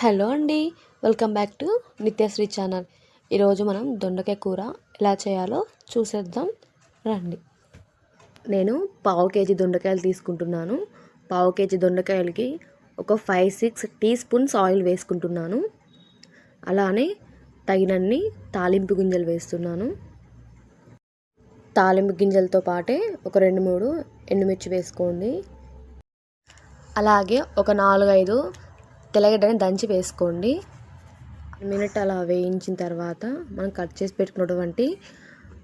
Hello అండి welcome back to Nithyasri channel. ఈరోజు మనం దొండకాయ కూర ఎలా చేయాలో చూసేద్దాం. రండి. నేను పావు కేజీ దొండకాయలు తీసుకుంటున్నాను. పావు కేజీ దొండకాయలకి ఒక five six teaspoons oil వేసుకుంటున్నాను. అలానే తగినన్ని తాలింపు గింజలు వేస్తున్నాను. తాలింపు గింజలతో పాటే ఒక రెండు మూడు ఎండుమిర్చి వేసుకోండి. అలాగే ఒక నాలుగైదు తెల్లగడ్డని దంచి వేసుకోండి. మినిట్ అలా వేయించిన తర్వాత మనం కట్ చేసి పెట్టుకున్నటువంటి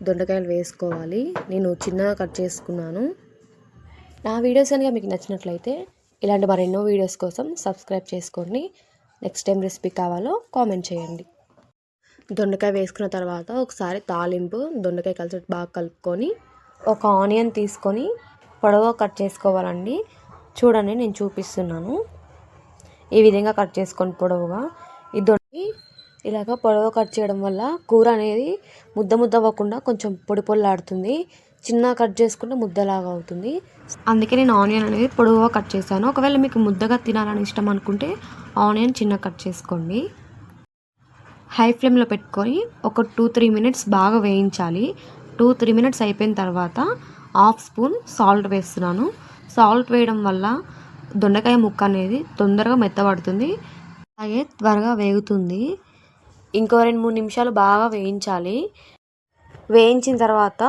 దొండకాయలు వేసుకోవాలి. నేను చిన్నగా కట్ చేసుకున్నాను. నా వీడియోస్ కనుక మీకు నచ్చినట్లయితే ఇలాంటి మరెన్నో వీడియోస్ కోసం సబ్స్క్రైబ్ చేసుకోండి. నెక్స్ట్ టైం రెసిపీ కావాలో కామెంట్ చేయండి. దొండకాయ వేసుకున్న తర్వాత ఒకసారి తాలింపు దొండకాయ కలిసి బాగా కలుపుకొని ఒక ఆనియన్ తీసుకొని పొడవ కట్ చేసుకోవాలండి. చూడండి నేను చూపిస్తున్నాను. ఈ విధంగా కట్ చేసుకోండి పొడవుగా ఇది ఇలాగ పొడవు కట్ చేయడం వల్ల కూర అనేది ముద్ద ముద్ద అవ్వకుండా కొంచెం పొడి పొల్లాడుతుంది. చిన్న కట్ చేసుకుంటే ముద్దలాగా అవుతుంది. అందుకే నేను ఆనియన్ అనేది పొడవుగా కట్ చేశాను. ఒకవేళ మీకు ముద్దగా తినాలని ఇష్టం అనుకుంటే ఆనియన్ చిన్న కట్ చేసుకోండి. హై ఫ్లేమ్లో పెట్టుకొని ఒక టూ త్రీ మినిట్స్ బాగా వేయించాలి. టూ త్రీ మినిట్స్ అయిపోయిన తర్వాత హాఫ్ స్పూన్ సాల్ట్ వేస్తున్నాను. సాల్ట్ వేయడం వల్ల దొండకాయ ముక్క అనేది తొందరగా మెత్తబడుతుంది. అలాగే త్వరగా వేగుతుంది. ఇంకో రెండు మూడు నిమిషాలు బాగా వేయించాలి. వేయించిన తర్వాత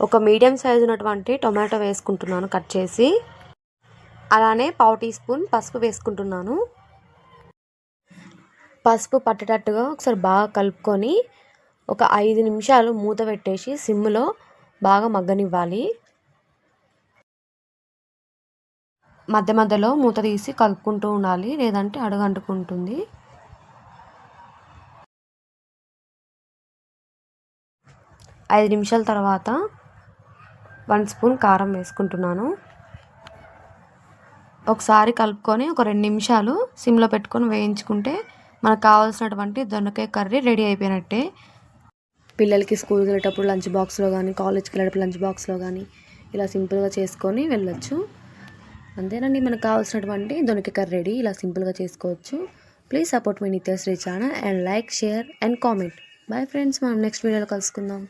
ఒక మీడియం సైజు ఉన్నటువంటి టొమాటో వేసుకుంటున్నాను కట్ చేసి. అలానే పావు టీ స్పూన్ పసుపు వేసుకుంటున్నాను. పసుపు పట్టేటట్టుగా ఒకసారి బాగా కలుపుకొని ఒక ఐదు నిమిషాలు మూత పెట్టేసి సిమ్లో బాగా మగ్గనివ్వాలి. మధ్య మధ్యలో మూత తీసి కలుపుకుంటూ ఉండాలి లేదంటే అడుగంటుకుంటుంది. ఐదు నిమిషాల తర్వాత వన్ స్పూన్ కారం వేసుకుంటున్నాను. ఒకసారి కలుపుకొని ఒక రెండు నిమిషాలు సిమ్లో పెట్టుకొని వేయించుకుంటే మనకు కావాల్సినటువంటి దొండకాయ కర్రీ రెడీ అయిపోయినట్టే. పిల్లలకి స్కూల్కి వెళ్ళేటప్పుడు లంచ్ బాక్స్లో కానీ కాలేజ్కి వెళ్ళేటప్పుడు లంచ్ బాక్స్లో కానీ ఇలా సింపుల్గా చేసుకొని వెళ్ళొచ్చు. అంతేనండి మనకు కావాల్సినటువంటి దొనక రెడీ ఇలా సింపుల్గా చేసుకోవచ్చు. Please support me Nithyasri channel and like share and comment. Bye friends మనం నెక్స్ట్ వీడియోలో కలుసుకుందాం.